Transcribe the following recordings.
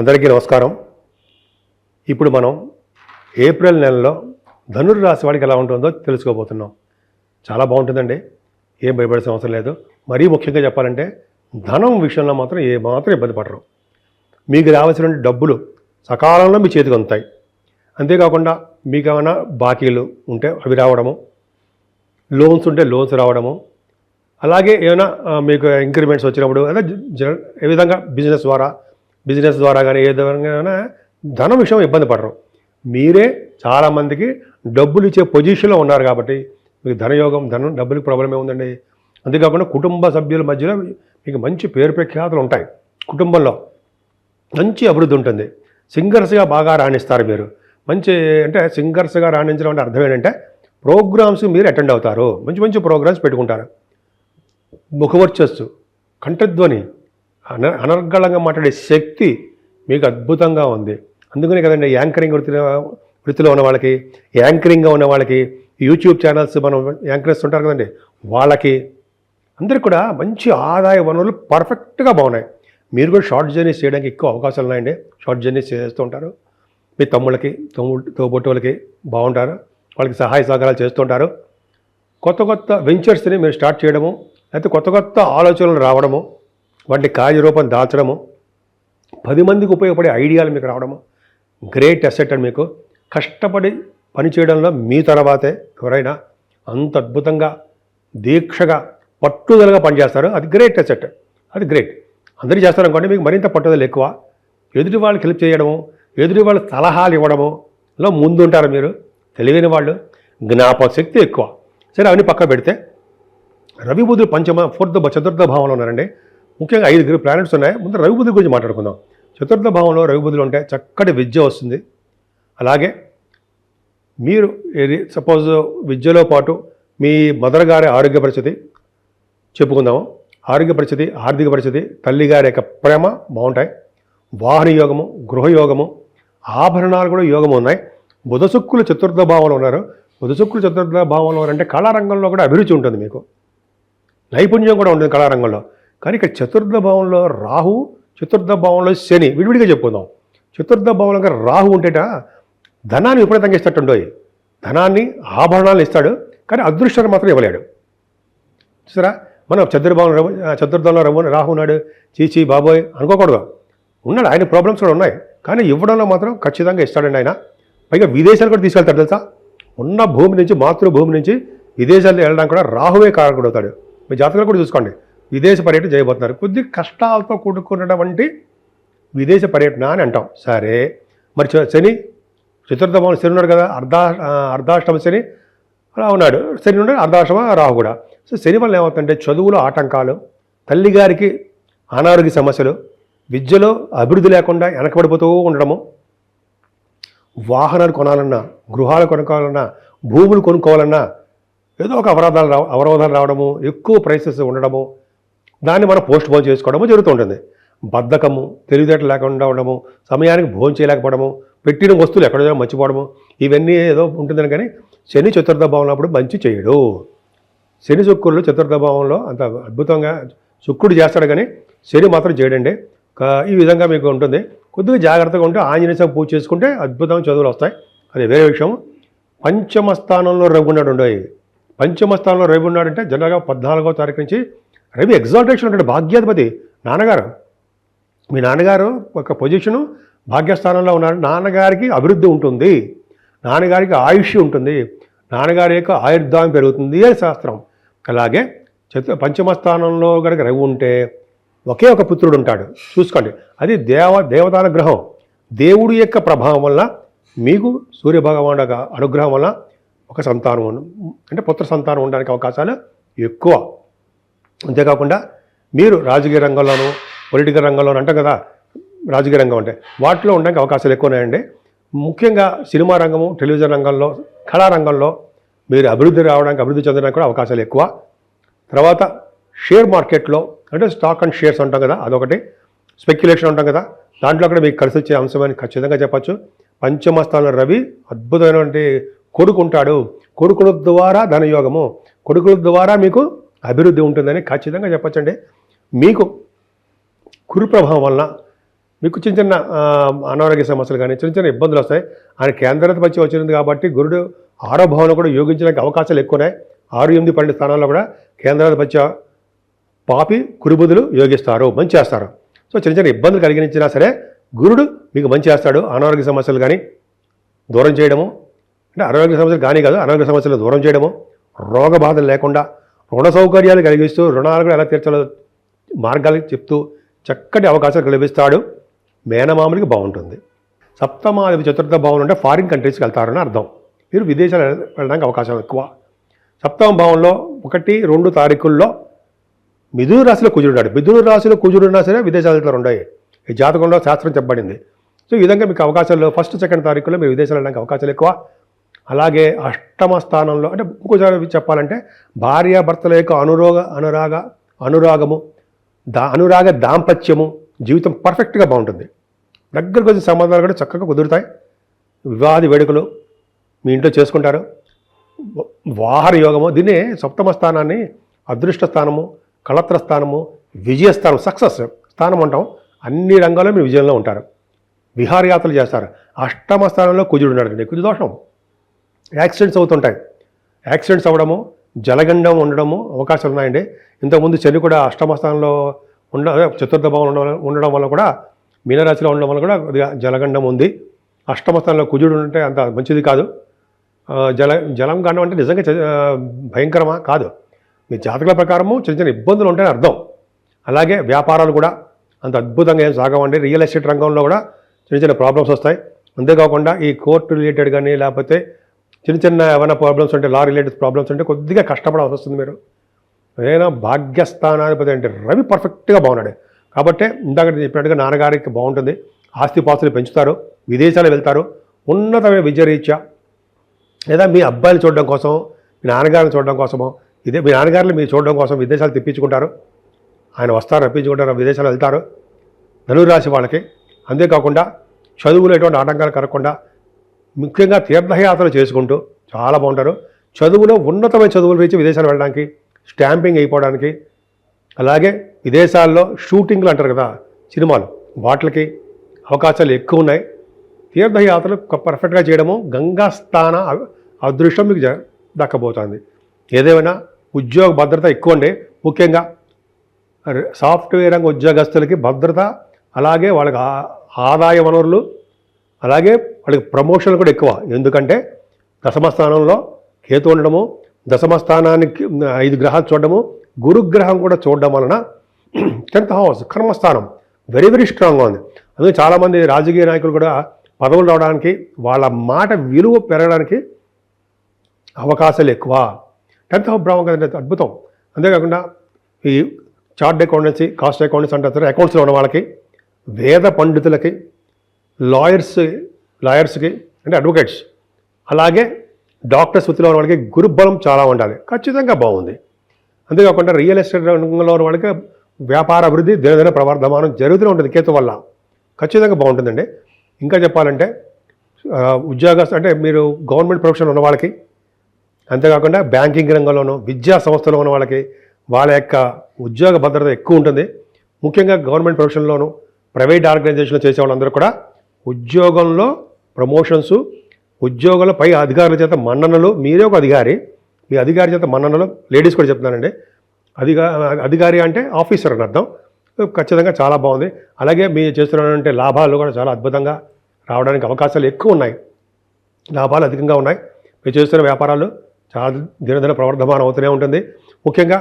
అందరికీ నమస్కారం. ఇప్పుడు మనం ఏప్రిల్ నెలలో ధనుర్ రాశి వాడికి ఎలా ఉంటుందో తెలుసుకోబోతున్నాం. చాలా బాగుంటుందండి. ఏం భయపడాల్సిన అవసరం లేదు. మరీ ముఖ్యంగా చెప్పాలంటే ధనం విషయంలో మాత్రం ఏ మాత్రం ఇబ్బంది పడరు. మీకు రావాల్సిన డబ్బులు సకాలంలో మీ చేతికి అందుతాయి అంతేకాకుండా మీకు ఏమైనా బాకీలు ఉంటే అవి రావడము లోన్స్ ఉంటే లోన్స్ రావడము అలాగే ఏమైనా మీకు ఇంక్రిమెంట్స్ వచ్చినప్పుడు అదే ఏ విధంగా బిజినెస్ ద్వారా బిజినెస్ ద్వారా కానీ ఏ విధంగా ధనం విషయం ఇబ్బంది పడరు. మీరే చాలామందికి డబ్బులు ఇచ్చే పొజిషన్లో ఉన్నారు కాబట్టి మీకు ధనయోగం ధనం డబ్బులకు ప్రాబ్లం ఏముందండి అంతేకాకుండా కుటుంబ సభ్యుల మధ్యలో మీకు మంచి పేరు ప్రఖ్యాతులు ఉంటాయి కుటుంబంలో. మంచి అభివృద్ధి ఉంటుంది. సింగర్స్గా బాగా రాణిస్తారు మీరు. మంచి అంటే సింగర్స్గా రాణించడం అంటే అర్థం ఏంటంటే ప్రోగ్రామ్స్ మీరు అటెండ్ అవుతారు. మంచి మంచి ప్రోగ్రామ్స్ పెట్టుకుంటారు. ముఖవర్చస్సు కంఠధ్వని అన అనర్గళంగా మాట్లాడే శక్తి మీకు అద్భుతంగా ఉంది. అందుకనే కదండి యాంకరింగ్ వృత్తిలో వృత్తిలో ఉన్న వాళ్ళకి యాంకరింగ్గా ఉన్న వాళ్ళకి యూట్యూబ్ ఛానల్స్ మనం యాంకర్స్ ఉంటారు కదండి వాళ్ళకి అందరికి కూడా మంచి ఆదాయ వనరులు పర్ఫెక్ట్గా బాగున్నాయి. మీరు కూడా షార్ట్ జర్నీస్ చేయడానికి ఎక్కువ అవకాశాలు ఉన్నాయండి. షార్ట్ జర్నీస్ చేస్తూ ఉంటారు. మీ తమ్ముళ్ళకి తమ్ముడు తోబొట్టు వాళ్ళకి బాగుంటారు. వాళ్ళకి సహాయ సహకారాలు చేస్తుంటారు కొత్త కొత్త వెంచర్స్ని మీరు స్టార్ట్ చేయడము లేకపోతే కొత్త కొత్త ఆలోచనలు రావడము వాటిని కార్యరూపం దాచడము పది మందికి ఉపయోగపడే ఐడియాలు మీకు రావడము గ్రేట్ అసెట్ అని మీకు కష్టపడి పని చేయడంలో మీ తర్వాతే ఎవరైనా అంత అద్భుతంగా దీక్షగా పట్టుదలగా పనిచేస్తారు అది గ్రేట్ అసెట్ అది గ్రేట్. అందరూ చేస్తారు అనుకోండి మీకు మరింత పట్టుదల ఎక్కువ. ఎదుటి వాళ్ళకి హెల్ప్ చేయడము ఎదుటి వాళ్ళ సలహాలు ఇవ్వడము లో ముందుంటారు మీరు. తెలివైన వాళ్ళు జ్ఞాపక శక్తి ఎక్కువ. సరే అవన్నీ పక్క పెడితే రవి బుధుడు పంచమ ఫోర్త్ చతుర్థ భావంలో ఉన్నారండి. ముఖ్యంగా ఐదుగురు ప్లానెట్స్ ఉన్నాయి. ముందు రవి గురించి మాట్లాడుకుందాం. చతుర్థ భావంలో రవి ఉంటే చక్కటి విద్య వస్తుంది. అలాగే మీరు సపోజ్ విద్యలో పాటు మీ మదర్ గారి ఆరోగ్య పరిస్థితి చెప్పుకుందాము. ఆరోగ్య పరిస్థితి ఆర్థిక పరిస్థితి తల్లి గారి యొక్క ప్రేమ బాగుంటాయి. వాహన యోగము గృహయోగము ఆభరణాలు కూడా యోగం ఉన్నాయి. బుధశుక్కులు చతుర్థ భావంలో ఉన్నారు. బుధ శుక్రులు చతుర్థ భావంలో ఉన్నారంటే కళారంగంలో కూడా అభిరుచి ఉంటుంది మీకు. నైపుణ్యం కూడా ఉంటుంది కళారంగంలో. కానీ ఇక్కడ చతుర్థ భావంలో రాహు చతుర్థ భావంలో శని. విడివిడిగా చెప్పుకుందాం. చతుర్థ భావంలో రాహు ఉంటేట ధనాన్ని విపరీతంగా ఇస్తట్టుండోయి ధనాన్ని ఆభరణాలు ఇస్తాడు కానీ అదృష్టాన్ని మాత్రం ఇవ్వలేడు. చూసారా? మనం చతుర్భావం రఘు చతుర్థంలో రఘు రాహు ఉన్నాడు. చీచి బాబోయ్ అనుకోకూడదు. ఉన్నాడు. ఆయన ప్రాబ్లమ్స్ కూడా ఉన్నాయి. కానీ ఇవ్వడంలో మాత్రం ఖచ్చితంగా ఇస్తాడండి ఆయన. పైగా విదేశాలు కూడా తీసుకెళ్తాడు తెలుసా? ఉన్న భూమి నుంచి మాతృభూమి నుంచి విదేశాలు వెళ్ళడానికి కూడా రాహువే కారకుడు అవుతాడు మీ జాతకాలు కూడా చూసుకోండి. విదేశ పర్యటన చేయబోతున్నారు. కొద్ది కష్టాలతో కూడుకున్నటువంటి విదేశ పర్యటన అని అంటాం. సరే మరి శని చతుర్థ శని ఉన్నాడు కదా అర్ధా అర్ధాష్టమ శని అలా ఉన్నాడు. శని ఉన్నాడు అర్ధాష్టమ రాహు కూడా. సో శని వల్ల ఏమవుతుందంటే చదువులో ఆటంకాలు తల్లిగారికి అనారోగ్య సమస్యలు విద్యలో అభివృద్ధి లేకుండా వెనకబడిపోతూ ఉండడము వాహనాలు కొనాలన్నా గృహాలు కొనుక్కోవాలన్నా భూములు కొనుక్కోవాలన్నా ఏదో ఒక అవరోధాలు రావ అవరోధాలు రావడము ఎక్కువ ప్రైసెస్ ఉండడము దాన్ని మనం పోస్ట్ పోన్ చేసుకోవడము జరుగుతూ ఉంటుంది బద్ధకము తెలివితేటలు లేకుండా ఉండడము సమయానికి భోజనం చేయలేకపోవడము పెట్టిన వస్తువులు ఎక్కడో మర్చిపోవడము ఇవన్నీ ఏదో ఉంటుందని కానీ శని చతుర్థ భావంలో అప్పుడు మంచి చేయడు. శని శుక్రులు చతుర్థ భావంలో అంత అద్భుతంగా శుక్రుడు చేస్తాడు కానీ శని మాత్రం చేయడండి. ఈ విధంగా మీకు ఉంటుంది. కొద్దిగా జాగ్రత్తగా ఉంటే ఆంజనేయ స్వామి పూజ చేసుకుంటే అద్భుతమైన చదువులు వస్తాయి. అది వేరే విషయం. పంచమ స్థానంలో రవి ఉన్నాడు ఉండయి పంచమ స్థానంలో రవి ఉన్నాడంటే జనరల్గా పద్నాలుగో తారీఖు నుంచి రవి ఎగ్జాల్టేషన్ ఉంటాడు భాగ్యాధిపతి. నాన్నగారు మీ నాన్నగారు ఒక పొజిషను భాగ్యస్థానంలో ఉన్నారు. నాన్నగారికి అభివృద్ధి ఉంటుంది. నాన్నగారికి ఆయుష్ ఉంటుంది. నాన్నగారి యొక్క ఆయుర్దాయం పెరుగుతుంది అని శాస్త్రం. అలాగే చతు పంచమ స్థానంలో కనుక రవి ఉంటే ఒకే ఒక పుత్రుడు ఉంటాడు. చూసుకోండి అది దేవ దేవతాల గ్రహం. దేవుడి యొక్క ప్రభావం వల్ల మీకు సూర్యభగవానుడు యొక్క అనుగ్రహం వల్ల ఒక సంతానం అంటే పుత్ర సంతానం ఉండడానికి అవకాశాలు ఎక్కువ. అంతేకాకుండా మీరు రాజకీయ రంగంలోనూ పొలిటికల్ రంగంలోనూ అంటాం కదా రాజకీయ రంగం అంటే వాటిలో ఉండడానికి అవకాశాలు ఎక్కువ ఉన్నాయండి ముఖ్యంగా సినిమా రంగము టెలివిజన్ రంగంలో కళారంగంలో మీరు అభివృద్ధి రావడానికి అభివృద్ధి చెందడానికి కూడా అవకాశాలు ఎక్కువ. తర్వాత షేర్ మార్కెట్లో అంటే స్టాక్ అండ్ షేర్స్ ఉంటాం కదా అదొకటి. స్పెక్యులేషన్ ఉంటాం కదా దాంట్లో కూడా మీకు కలిసి వచ్చే అంశమని ఖచ్చితంగా చెప్పచ్చు. పంచమ స్థానంలో రవి అద్భుతమైనటువంటి కొడుకుంటాడు. కొడుకుల ద్వారా ధనయోగము. కొడుకుల ద్వారా మీకు అభివృద్ధి ఉంటుందని ఖచ్చితంగా చెప్పచ్చండి. మీకు కురు ప్రభావం వలన మీకు చిన్న చిన్న అనారోగ్య సమస్యలు కానీ చిన్న చిన్న ఇబ్బందులు వస్తాయి. ఆయన కేంద్రత వచ్చి వచ్చింది కాబట్టి గురుడు ఆరో భావన కూడా యోగించడానికి అవకాశాలు ఎక్కువ ఉన్నాయి ఆరు ఎనిమిది పన్నెండు స్థానాల్లో కూడా కేంద్రాధిపత్య పాపి కురుబుదులు యోగిస్తారు మంచి చేస్తారు. సో చిన్న చిన్న ఇబ్బందులు కలిగించినా సరే గురుడు మీకు మంచి చేస్తాడు. అనారోగ్య సమస్యలు కానీ దూరం చేయడము అంటే అనారోగ్య సమస్యలు కానీ కాదు అనారోగ్య సమస్యలు దూరం చేయడము రోగ బాధలు లేకుండా రుణ సౌకర్యాలు కలిగిస్తూ రుణాలు కూడా ఎలా తీర్చాలో మార్గాలు చెప్తూ చక్కటి అవకాశాలు కల్పిస్తాడు. మేనమామలకి బాగుంటుంది. సప్తమాది చతుర్థ భావం అంటే ఫారిన్ కంట్రీస్కి వెళ్తారని అర్థం. మీరు విదేశాలు వెళ్ళడానికి అవకాశం ఎక్కువ. సప్తమ భావంలో ఒకటి రెండు తారీఖుల్లో మిథున రాశిలో కుజుడున్నాడు మిథున రాశిలో కుజుడున్నా సరే విదేశాలు వెళ్తారు ఉన్నాయి ఈ జాతకంలో శాస్త్రం చెప్పబడింది. సో ఈ విధంగా మీకు అవకాశాలు ఫస్ట్ సెకండ్ తారీఖులో మీరు విదేశాలు వెళ్ళడానికి అవకాశాలు ఎక్కువ. అలాగే అష్టమ స్థానంలో అంటే ఇంకోసారి చెప్పాలంటే భార్యాభర్తల యొక్క అనురోగ అనురాగ అనురాగము దా అనురాగ దాంపత్యము జీవితం పర్ఫెక్ట్గా బాగుంటుంది. దగ్గరకు వచ్చిన సంబంధాలు కూడా చక్కగా కుదురుతాయి. వివాది వేడుకలు మీ ఇంట్లో చేసుకుంటారు. వాహన యోగము దీన్నే సప్తమ స్థానాన్ని అదృష్ట స్థానము కళత్ర స్థానము విజయస్థానం సక్సెస్ స్థానం అంటాం. అన్ని రంగాల్లో మీరు విజయంలో ఉంటారు. విహారయాత్రలు చేస్తారు. అష్టమ స్థానంలో కుజుడు ఉన్నాడు. కుజు దోషం. యాక్సిడెంట్స్ అవుతుంటాయి. యాక్సిడెంట్స్ అవ్వడము జలగండం ఉండడము అవకాశాలు ఉన్నాయండి. ఇంతకుముందు శని కూడా అష్టమ స్థానంలో ఉండ అదే చతుర్థ భావం ఉండడం ఉండడం వల్ల కూడా మీనరాశిలో ఉండడం వల్ల కూడా కొద్దిగా జలగండం ఉంది. అష్టమ స్థానంలో కుజుడు ఉంటే అంత మంచిది కాదు. జల జలం గండం అంటే నిజంగా భయంకరమా? కాదు. మీ జాతకాల ప్రకారము చిన్న చిన్న ఇబ్బందులు ఉంటాయని అర్థం. అలాగే వ్యాపారాలు కూడా అంత అద్భుతంగా ఏం సాగవండి. రియల్ ఎస్టేట్ రంగంలో కూడా చిన్న చిన్న ప్రాబ్లమ్స్ వస్తాయి. అంతేకాకుండా ఈ కోర్టు రిలేటెడ్ కానీ లేకపోతే చిన్న చిన్న ఏమైనా ప్రాబ్లమ్స్ ఉంటే లా రిలేటెడ్ ప్రాబ్లమ్స్ ఉంటే కొద్దిగా కష్టపడాల్సి వస్తుంది మీరు. ఏదైనా భాగ్యస్థానాధిపతి అంటే రవి పర్ఫెక్ట్గా బాగున్నాడు. కాబట్టి ఇందాక చెప్పినట్టుగా నాన్నగారికి బాగుంటుంది. ఆస్తిపాస్తులు పెంచుతారు విదేశాలు వెళ్తారు ఉన్నతమైన విద్యరీత్యా. లేదా మీ అబ్బాయిని చూడడం కోసం మీ నాన్నగారిని చూడడం కోసమో ఇదే మీ నాన్నగారిని మీరు చూడడం కోసం విదేశాలు తెప్పించుకుంటారు. ఆయన వస్తారు రప్పించుకుంటారు విదేశాలు వెళ్తారు. ధనురాశి వాళ్ళకి. అంతేకాకుండా చదువులో ఎటువంటి ఆటంకాలు కలగకుండా ముఖ్యంగా తీర్థయాత్రలు చేసుకుంటూ చాలా బాగుంటారు. చదువులో ఉన్నతమైన చదువులు రీచి విదేశాలు వెళ్ళడానికి స్టాంపింగ్ అయిపోవడానికి అలాగే విదేశాల్లో షూటింగ్లు అంటారు కదా సినిమాలు వాటికి అవకాశాలు ఎక్కువ ఉన్నాయి. తీర్థయాత్రలు పర్ఫెక్ట్గా చేయడము గంగా స్థాన అదృష్టం మీకు దక్కబోతోంది. ఏదేమైనా ఉద్యోగ భద్రత ఎక్కువ ఉండే ముఖ్యంగా సాఫ్ట్వేర్ రంగ ఉద్యోగస్తులకి భద్రత అలాగే వాళ్ళకి ఆదాయ వనరులు అలాగే వాళ్ళకి ప్రమోషన్లు కూడా ఎక్కువ. ఎందుకంటే దశమ స్థానంలో కేతు ఉండడము దశమ స్థానానికి ఐదు గ్రహాలు చూడడము గురుగ్రహం కూడా చూడడం వలన టెన్త్ హౌస్ కర్మస్థానం వెరీ వెరీ స్ట్రాంగ్గా ఉంది. అందుకే చాలామంది రాజకీయ నాయకులు కూడా పదవులు రావడానికి వాళ్ళ మాట విలువ పెరగడానికి అవకాశాలు ఎక్కువ. టెన్త్ హౌస్ బ్రహ్మం కదండి అద్భుతం. అంతేకాకుండా ఈ చార్ట్ అకౌంటెన్సీ కాస్ట్ అకౌంటెన్సీ అంటారు అకౌంట్స్లో ఉన్న వాళ్ళకి వేద పండితులకి లాయర్స్ లాయర్స్కి అంటే అడ్వకేట్స్ అలాగే డాక్టర్స్ వృత్తిలో ఉన్న వాళ్ళకి గురుబలం చాలా ఉండాలి. ఖచ్చితంగా బాగుంది. అంతేకాకుండా రియల్ ఎస్టేట్ రంగంలో ఉన్న వాళ్ళకి వ్యాపార అభివృద్ధి దినదిన ప్రవర్ధమానం జరుగుతూనే ఉంటుంది కేతు వల్ల. ఖచ్చితంగా బాగుంటుందండి. ఇంకా చెప్పాలంటే ఆ, ఉద్యోగ అంటే మీరు గవర్నమెంట్ ప్రొఫెషన్ ఉన్న వాళ్ళకి అంతేకాకుండా బ్యాంకింగ్ రంగంలోనూ విద్యా సంస్థలో ఉన్న వాళ్ళకి వాళ్ళ యొక్క ఉద్యోగ భద్రత ఎక్కువ ఉంటుంది. ముఖ్యంగా గవర్నమెంట్ ప్రొఫెషన్లోను ప్రైవేట్ ఆర్గనైజేషన్లో చేసే వాళ్ళందరూ కూడా ఉద్యోగంలో ప్రమోషన్స్ ఉద్యోగుల పై అధికారుల చేత మన్ననలు మీరే ఒక అధికారి. మీ అధికారి చేత మన్ననలు లేడీస్ కూడా చెప్తున్నానండి. అధిగా అధికారి అంటే ఆఫీసర్ అని అర్థం. ఖచ్చితంగా చాలా బాగుంది. అలాగే మీరు చేస్తున్నటువంటి లాభాలు కూడా చాలా అద్భుతంగా రావడానికి అవకాశాలు ఎక్కువ ఉన్నాయి. లాభాలు అధికంగా ఉన్నాయి. మీరు చేస్తున్న వ్యాపారాలు చాలా దినదిన ప్రవర్ధమానం అవుతూనే ఉంటుంది. ముఖ్యంగా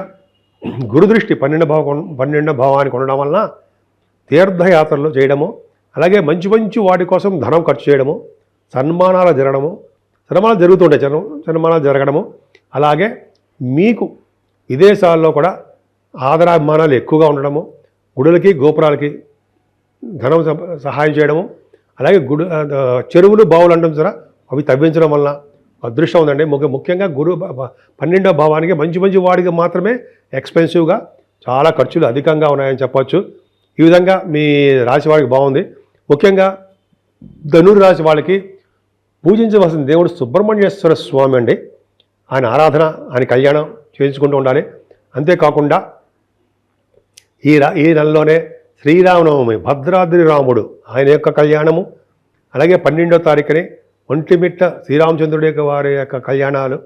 గురుదృష్టి పన్నెండు భావ పన్నెండు భావానికి ఉండడం వలన తీర్థయాత్రలు చేయడము అలాగే మంచి మంచి వాటి కోసం ధనం ఖర్చు చేయడము సన్మానాలు జరగడము సన్మానాలు జరుగుతుంటాయి జనం సన్మానాలు జరగడము. అలాగే మీకు విదేశాల్లో కూడా ఆదరాభిమానాలు ఎక్కువగా ఉండడము గుడులకి గోపురాలకి ధనం సహాయం చేయడము. అలాగే గుడి చెరువులు బావులు అంటాం సరే అవి తవ్వించడం వలన అదృష్టం ఉందండి. ముఖ్య ముఖ్యంగా గురు పన్నెండో భావానికి మంచి మంచి వాడికి మాత్రమే ఎక్స్పెన్సివ్గా చాలా ఖర్చులు అధికంగా ఉన్నాయని చెప్పవచ్చు ఈ విధంగా మీ రాశి వాడికి బాగుంది. ముఖ్యంగా ధనుర్ రాశి వాళ్ళకి పూజించవలసిన దేవుడు సుబ్రహ్మణ్యేశ్వర స్వామి అండి. ఆయన ఆరాధన ఆయన కళ్యాణం చేయించుకుంటూ ఉండాలి. అంతేకాకుండా ఈ రా ఈ నెలలోనే శ్రీరామనవమి భద్రాద్రి రాముడు ఆయన యొక్క కళ్యాణము అలాగే పన్నెండో తారీఖుని ఒంటిమిట్ట శ్రీరామచంద్రుడి యొక్క వారి యొక్క కళ్యాణాలు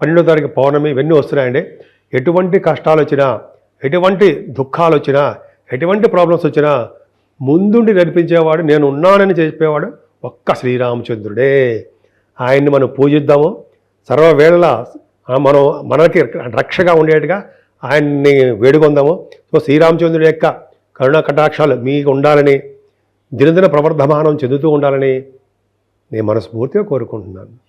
పన్నెండో తారీఖు పౌర్ణమి ఇవన్నీ వస్తున్నాయండి. ఎటువంటి కష్టాలు వచ్చినా ఎటువంటి దుఃఖాలు వచ్చినా ఎటువంటి ప్రాబ్లమ్స్ వచ్చినా ముందుండి నడిపించేవాడు నేను ఉన్నానని చెప్పేవాడు ఒక్క శ్రీరామచంద్రుడే. ఆయన్ని మనం పూజిద్దాము. సర్వవేళ మనం మనకి రక్షగా ఉండేట్టుగా ఆయన్ని వేడుకొందాము. సో శ్రీరామచంద్రుడి యొక్క కరుణ కటాక్షాలు మీకు ఉండాలని దినదిన ప్రవర్ధమానం చెందుతూ ఉండాలని నేను మనస్ఫూర్తిగా కోరుకుంటున్నాను.